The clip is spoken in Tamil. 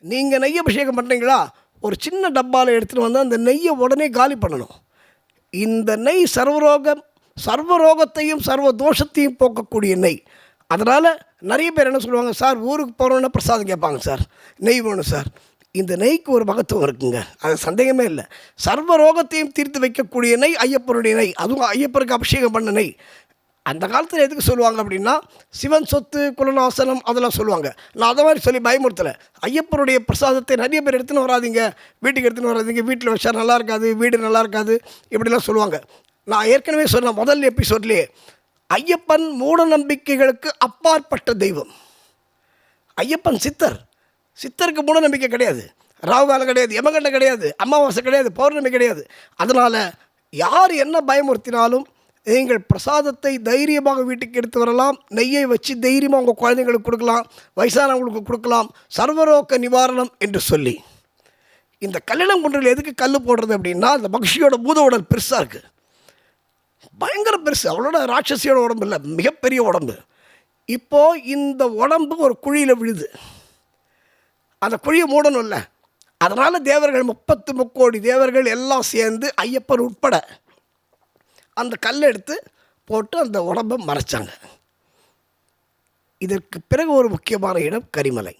நீங்கள் நெய் அபிஷேகம் பண்ணுறீங்களா ஒரு சின்ன டப்பாவில் எடுத்துகிட்டு வந்து அந்த நெய்யை உடனே காலி பண்ணணும். இந்த நெய் சர்வரோகம் சர்வரோகத்தையும் சர்வ தோஷத்தையும் போக்கக்கூடிய நெய். அதனால் நிறைய பேர் என்ன சொல்லுவாங்க சார் ஊருக்கு போகிறோன்னா பிரசாதம் கேட்பாங்க சார். நெய் வேணும் சார். இந்த நெய்க்கு ஒரு மகத்துவம் இருக்குங்க. அது சந்தேகமே இல்லை. சர்வ ரோகத்தையும் தீர்த்து வைக்கக்கூடிய நெய் ஐயப்பனுடைய நெய். அதுவும் ஐயப்பருக்கு அபிஷேகம் பண்ண நெய். அந்த காலத்தில் எதுக்கு சொல்லுவாங்க அப்படின்னா சிவன் சொத்து குலநாசனம் அதெல்லாம் சொல்லுவாங்க. நான் அதை மாதிரி சொல்லி பயமுறுத்தலை. ஐயப்பனுடைய பிரசாதத்தை நிறைய பேர் எடுத்துன்னு வராதீங்க. வீட்டுக்கு எடுத்துன்னு வராதீங்க. வீட்டில் வச்சா நல்லா இருக்காது வீடு நல்லா இருக்காது இப்படிலாம் சொல்லுவாங்க. நான் ஏற்கனவே சொன்ன முதல் எபிசோட்லேயே ஐயப்பன் மூட நம்பிக்கைகளுக்கு அப்பாற்பட்ட தெய்வம். ஐயப்பன் சித்தர். சித்தருக்கு மூட நம்பிக்கை கிடையாது. ராகுகாலம் கிடையாது யமகண்டம் கிடையாது அமாவாசை கிடையாது பௌர்ணமி கிடையாது. அதனால் யார் என்ன பயமுறுத்தினாலும் நீங்கள் பிரசாதத்தை தைரியமாக வீட்டுக்கு எடுத்து வரலாம். நெய்யை வச்சு தைரியமாக உங்கள் குழந்தைங்களுக்கு கொடுக்கலாம். வயசானவங்களுக்கு கொடுக்கலாம். சர்வரோக்க நிவாரணம் என்று சொல்லி. இந்த கல்யாணம் குன்றில் எதுக்கு கல் போடுறது அப்படின்னா அந்த பக்ஷியோட பூத உடல் பெருசாக இருக்குது பயங்கர பெருசு. அவளோட ராட்சசியோட உடம்பு இல்லை. மிகப்பெரிய உடம்பு. இப்போது இந்த உடம்பு ஒரு குழியில் விழுது. அந்த குழியை மூடணும்ல. அதனால் தேவர்கள் முப்பத்து முக்கோடி தேவர்கள் எல்லாம் சேர்ந்து ஐயப்பன் உட்பட அந்த கல் எடுத்து போட்டு அந்த உடம்பை மறைச்சாங்க. இதற்கு பிறகு ஒரு முக்கியமான இடம் கரிமலை.